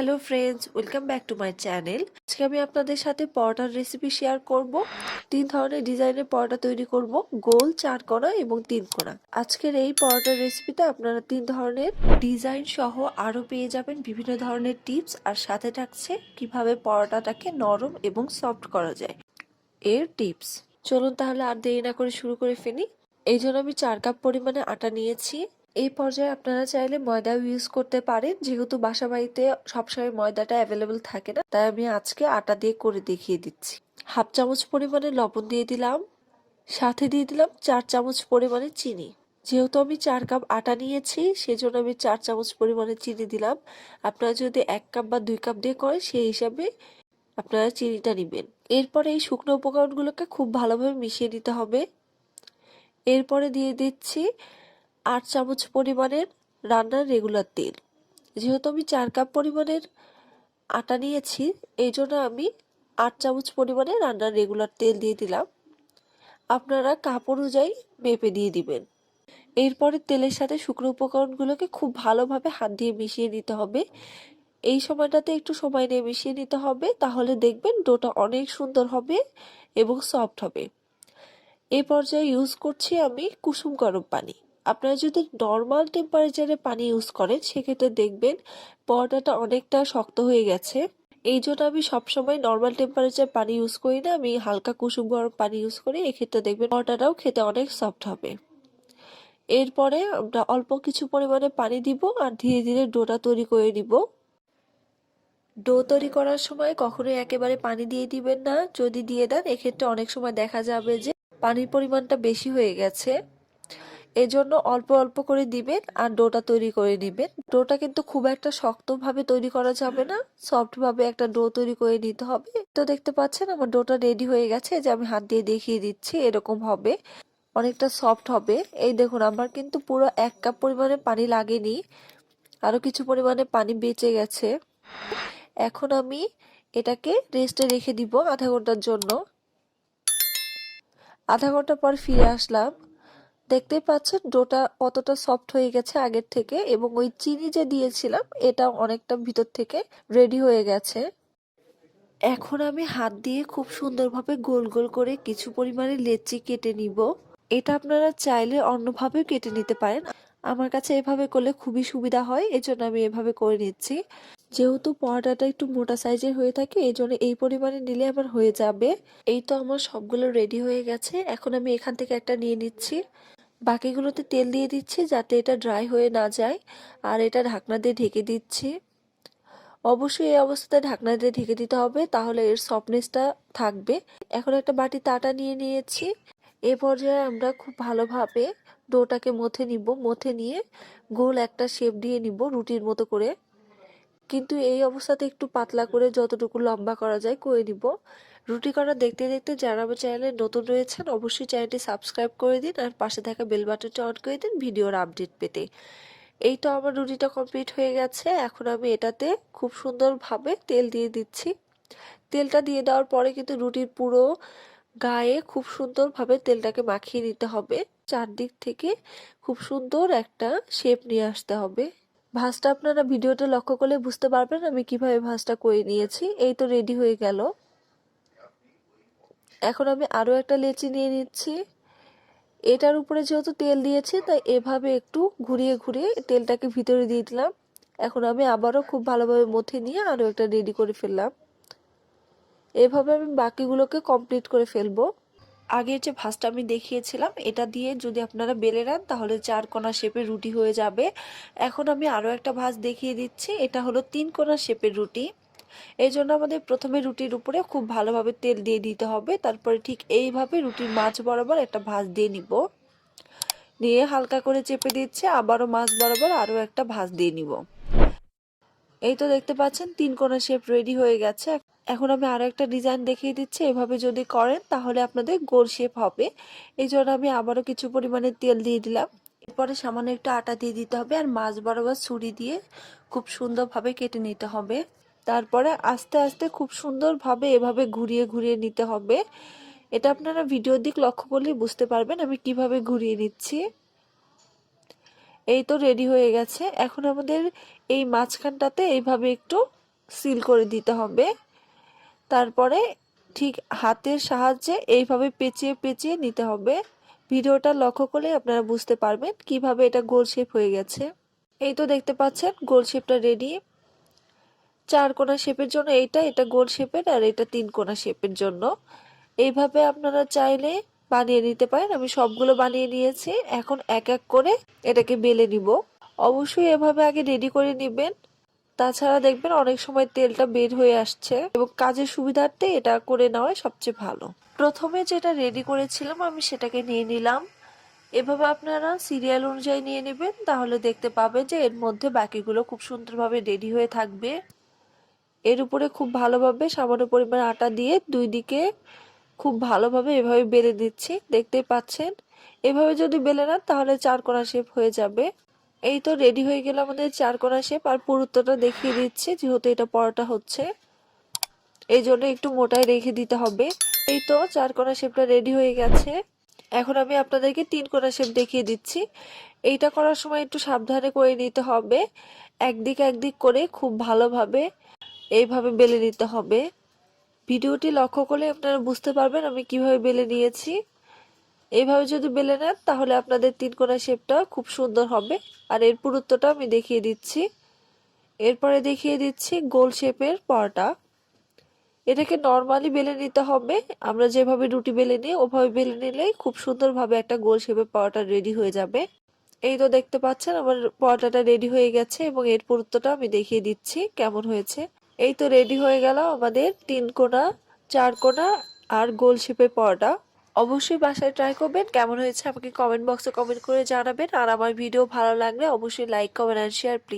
Hello friends welcome back to my channel আজকে আমি আপনাদের সাথে পরোটার রেসিপি শেয়ার করব। তিন ধরনের ডিজাইনের পরোটা তৈরি করব। গোল চার কোণা এবং তিন কোণা। আজকের এই পরোটার রেসিপিতে আপনারা তিন ধরনের ডিজাইন সহ আরও পেয়ে যাবেন বিভিন্ন ধরনের টিপস আর সাথে থাকছে কীভাবে পরোটাটাকে নরম এবং সফট করা যায়। এর টিপস চলুন তাহলে আর দেরি না করে শুরু করে ফেলি। এই জন্য আমি চার কাপ পরিমাণে আটা নিয়েছি। এই পর্যায়ে আপনারা চাইলে ময়দাও ইউজ করতে পারেন। যেহেতু বাসা বাড়িতে সবসময় ময়দাটা অ্যাভেলেবেল থাকে না, তাই আমি আজকে আটা দিয়ে করে দেখিয়ে দিচ্ছি। হাফ চামচ পরিমাণে লবণ দিয়ে দিলাম। সাথে দিয়ে দিলাম চার চামচ পরিমাণে চিনি। যেহেতু আমি চার কাপ আটা নিয়েছি, সেজন্য আমি চার চামচ পরিমাণে চিনি দিলাম। আপনারা যদি এক কাপ বা দুই কাপ দিয়ে করেন, সেই হিসাবে আপনারা চিনিটা নেবেন। এরপরে এই শুকনো উপকরণগুলোকে খুব ভালোভাবে মিশিয়ে নিতে হবে। এরপরে দিয়ে দিচ্ছি আট চামচ পরিমাণের রান্নার রেগুলার তেল। যেহেতু আমি চার কাপ পরিমাণের আটা নিয়েছি, এই জন্য আমি আট চামচ পরিমাণে রান্নার রেগুলার তেল দিয়ে দিলাম। আপনারা কাপ অনুযায়ী মেপে দিয়ে দিবেন। এরপরে তেলের সাথে শুকনো উপকরণগুলোকে খুব ভালোভাবে হাত দিয়ে মিশিয়ে নিতে হবে। এই সময়টাতে একটু সময় নিয়ে মিশিয়ে নিতে হবে, তাহলে দেখবেন ডোটা অনেক সুন্দর হবে এবং সফট হবে। এ পর্যায়ে ইউজ করছি আমি কুসুম গরম পানি। আপনারা যদি নর্মাল টেম্পারেচারে পানি ইউজ করেন, সেক্ষেত্রে দেখবেন পরোটাটা অনেকটা শক্ত হয়ে গেছে। এই জন্য আমি সবসময় নর্মাল টেম্পারেচার পানি ইউজ করি না। আমি হালকা কুসুম গরম পানি ইউজ করি। এক্ষেত্রে দেখবেন পরোটাটাও খেতে অনেক সফট হবে। এরপরে আমরা অল্প কিছু পরিমাণে পানি দিব আর ধীরে ধীরে ডোটা তৈরি করে নিব। ডো তৈরি করার সময় কখনোই একেবারে পানি দিয়ে দিবেন না। যদি দিয়ে দেন, এক্ষেত্রে অনেক সময় দেখা যাবে যে পানির পরিমাণটা বেশি হয়ে গেছে। এজন্য অল্প অল্প করে দিবেন আর ডোটা তৈরি করে নেবেন। ডোটা কিন্তু খুব একটা শক্তভাবে তৈরি করা যাবে না, সফটভাবে একটা ডো তৈরি করে নিতে হবে। তো দেখতে পাচ্ছেন আমার ডোটা রেডি হয়ে গেছে যে আমি হাত দিয়ে দেখিয়ে দিচ্ছি, এরকম হবে, অনেকটা সফট হবে। এই দেখুন, আমার কিন্তু পুরো এক কাপ পরিমাণে পানি লাগেনি আরও কিছু পরিমাণে পানি বেঁচে গেছে। এখন আমি এটাকে রেস্টে রেখে দিব আধা ঘণ্টার জন্য। আধা ঘণ্টা পর ফিরে আসলাম। দেখতেই পাচ্ছেন ডোটা কতটা সফট হয়ে গেছে আগের থেকে এবং ওই চিনি যে দিয়েছিলাম এটা অনেকটা ভিতর থেকে রেডি হয়ে গেছে। এখন আমি হাত দিয়ে খুব সুন্দরভাবে গোল গোল করে কিছু পরিমাণে লেচি কেটে নিব। এটা আপনারা চাইলে অন্যভাবেও কেটে নিতে পারেন। আমার কাছে এভাবে করলে খুবই সুবিধা হয়, এজন্য আমি এভাবে করে নিচ্ছি। যেহেতু পরোটাটা একটু মোটা সাইজের হয়ে থাকে এই জন্য এই পরিমাণে নিলে আমার হয়ে যাবে। এই তো আমার সবগুলো রেডি হয়ে গেছে। এখন আমি এখান থেকে একটা নিয়ে নিচ্ছি। বাকিগুলোতে তেল দিয়ে দিচ্ছি যাতে এটা ড্রাই হয়ে না যায়, আর এটা ঢাকনা দিয়ে ঢেকে দিচ্ছি। অবশ্যই এই অবস্থাতে ঢাকনা দিয়ে ঢেকে দিতে হবে, তাহলে এর সফটনেসটা থাকবে। এখন একটা বাটি তাটা নিয়ে নিয়েছি। এ পর্যায়ে আমরা খুব ভালোভাবে ডোটাকে মথে নিব। মথে নিয়ে গোল একটা শেপ দিয়ে নিব রুটির মতো করে। কিন্তু এই অবস্থাতে একটু পাতলা করে যতটুকু লম্বা করা যায় করে নিব। রুটি করা দেখতে দেখতে যারা আমার চ্যানেলে নতুন রয়েছেন, অবশ্যই চ্যানেলটি সাবস্ক্রাইব করে দিন আর পাশে থাকা বেল বাটনটি অন করে দিন ভিডিওর আপডেট পেতে। এই তো আমার রুটিটা কমপ্লিট হয়ে গেছে। এখন আমি এটাতে খুব সুন্দরভাবে তেল দিয়ে দিচ্ছি। তেলটা দিয়ে দেওয়ার পরে কিন্তু রুটির পুরো গায়ে খুব সুন্দরভাবে তেলটাকে মাখিয়ে নিতে হবে। চারদিক থেকে খুব সুন্দর একটা শেপ নিয়ে আসতে হবে। ভাজটা আপনারা ভিডিওটা লক্ষ্য করলে বুঝতে পারবেন আমি কীভাবে ভাজটা করে নিয়েছি। এই তো রেডি হয়ে গেল। এখন আমি আরও একটা লেচি নিয়ে নিচ্ছি। এটার উপরে যেহেতু তেল দিয়েছি, তাই এভাবে একটু ঘুরিয়ে ঘুরিয়ে তেলটাকে ভিতরে দিয়ে দিলাম। এখন আমি আবারও খুব ভালোভাবে মথে নিয়ে আরও একটা রেডি করে ফেললাম। এভাবে আমি বাকিগুলোকে কমপ্লিট করে ফেলব। আগের যে ভাজটা আমি দেখিয়েছিলাম, এটা দিয়ে যদি আপনারা বেলে নেন, তাহলে চার কোনা শেপের রুটি হয়ে যাবে। এখন আমি আরও একটা ভাজ দেখিয়ে দিচ্ছি, এটা হলো তিন কোনা শেপের রুটি। এই জন্য আমাদের প্রথমে রুটির উপরে খুব ভালোভাবে তেল দিয়ে দিতে হবে, তারপরে ঠিক এইভাবে রুটির মাছ বরাবর একটা ভাজ দিয়ে নিব। নিয়ে হালকা করে চেপে দিচ্ছে, আবারও মাছ বরাবর আরও একটা ভাজ দিয়ে নিব। এই তো দেখতে পাচ্ছেন, তিন কোনা শেপ রেডি হয়ে গেছে। এখন আমি আরও একটা ডিজাইন দেখিয়ে দিচ্ছি, এভাবে যদি করেন তাহলে আপনাদের গোল শেপ হবে। এই জন্য আমি আবারও কিছু পরিমাণে তেল দিয়ে দিলাম। এরপরে সামান্য একটু আটা দিয়ে দিতে হবে আর মাছ বরাবর ছুরি দিয়ে খুব সুন্দরভাবে কেটে নিতে হবে। তারপরে আস্তে আস্তে খুব সুন্দরভাবে এভাবে ঘুরিয়ে ঘুরিয়ে নিতে হবে। এটা আপনারা ভিডিওর দিক লক্ষ্য করলেই বুঝতে পারবেন আমি কীভাবে ঘুরিয়ে নিচ্ছি। এই তো রেডি হয়ে গেছে। এখন আমাদের এই মাঝখানটাতে এইভাবে একটু সিল করে দিতে হবে। তারপরে ঠিক হাতের সাহায্যে এইভাবে পেঁচিয়ে পেঁচিয়ে নিতে হবে। ভিডিওটা লক্ষ্য করলে আপনারা বুঝতে পারবেন কীভাবে এটা গোল শেপ হয়ে গেছে। এই তো দেখতে পাচ্ছেন গোল শেপটা রেডি চার কোনা শেপের জন্য এইটা, এটা গোল শেপের আর এটা তিন কোনা শেপের জন্য। এইভাবে আপনারা চাইলে বানিয়ে নিতে পারেন। আমি সবগুলো বানিয়ে নিয়েছি। এখন এক এক করে এটাকে বেলে নিব। অবশ্যই এভাবে আগে রেডি করে নেবেন। তাছাড়া দেখবেন অনেক সময় তেলটা বের হয়ে আসছে এবং কাজের সুবিধার্থে এটা করে নেওয়াই সবচেয়ে ভালো। প্রথমে যেটা রেডি করেছিলাম আমি সেটাকে নিয়ে নিলাম। এভাবে আপনারা সিরিয়াল অনুযায়ী নিয়ে নেবেন, তাহলে দেখতে পাবেন যে এর মধ্যে বাকিগুলো খুব সুন্দরভাবে রেডি হয়ে থাকবে। এর উপরে খুব ভালোভাবে সামান্য পরিমাণ আটা দিয়ে দুই দিকে খুব ভালোভাবে এভাবে বেলে দিচ্ছি দেখতেই পাচ্ছেন? এভাবে যদি বেলে নেন তাহলে চার কোনা শেপ হয়ে যাবে। এই তো রেডি হয়ে গেল আমাদের চার কোনা শেপ আর পুরুত্বটা দেখিয়ে দিচ্ছি যেহেতু এটা পরোটা হচ্ছে। এই জন্য একটু মোটাই রেখে দিতে হবে। এই তো চার কোনা শেপটা রেডি হয়ে গেছে। এখন আমি আপনাদেরকে তিন কোনা শেপ দেখিয়ে দিচ্ছি। এইটা করার সময় একটু সাবধানে করে নিতে হবে। একদিক একদিক করে খুব ভালোভাবে এইভাবে বেলে নিতে হবে। ভিডিওটি লক্ষ্য করলে আপনারা বুঝতে পারবেন আমি কীভাবে বেলে নিয়েছি। এইভাবে যদি বেলে নেন, তাহলে আপনাদের তিন কোনা শেপটা খুব সুন্দর হবে। আর এর পুরুত্বটা আমি দেখিয়ে দিচ্ছি। এরপরে দেখিয়ে দিচ্ছি গোল শেপের পরোটা। এটাকে নর্মালি বেলে নিতে হবে। আমরা যেভাবে রুটি বেলে নিই, ওভাবে বেলে নিলেই খুব সুন্দরভাবে একটা গোল শেপের পরোটা রেডি হয়ে যাবে। এই তো দেখতে পাচ্ছেন, আমার পরোটাটা রেডি হয়ে গেছে এবং এর পুরুত্বটা আমি দেখিয়ে দিচ্ছি কেমন হয়েছে। এই তো রেডি হয়ে গেল আমাদের তিন কোনা, চার কোনা আর গোল শেপের পরোটা। অবশ্যই বাসায় ট্রাই করবেন। কেমন হয়েছে আমাকে কমেন্ট বক্সে কমেন্ট করে জানাবেন। আর আমার ভিডিও ভালো লাগলে অবশ্যই like comment and share please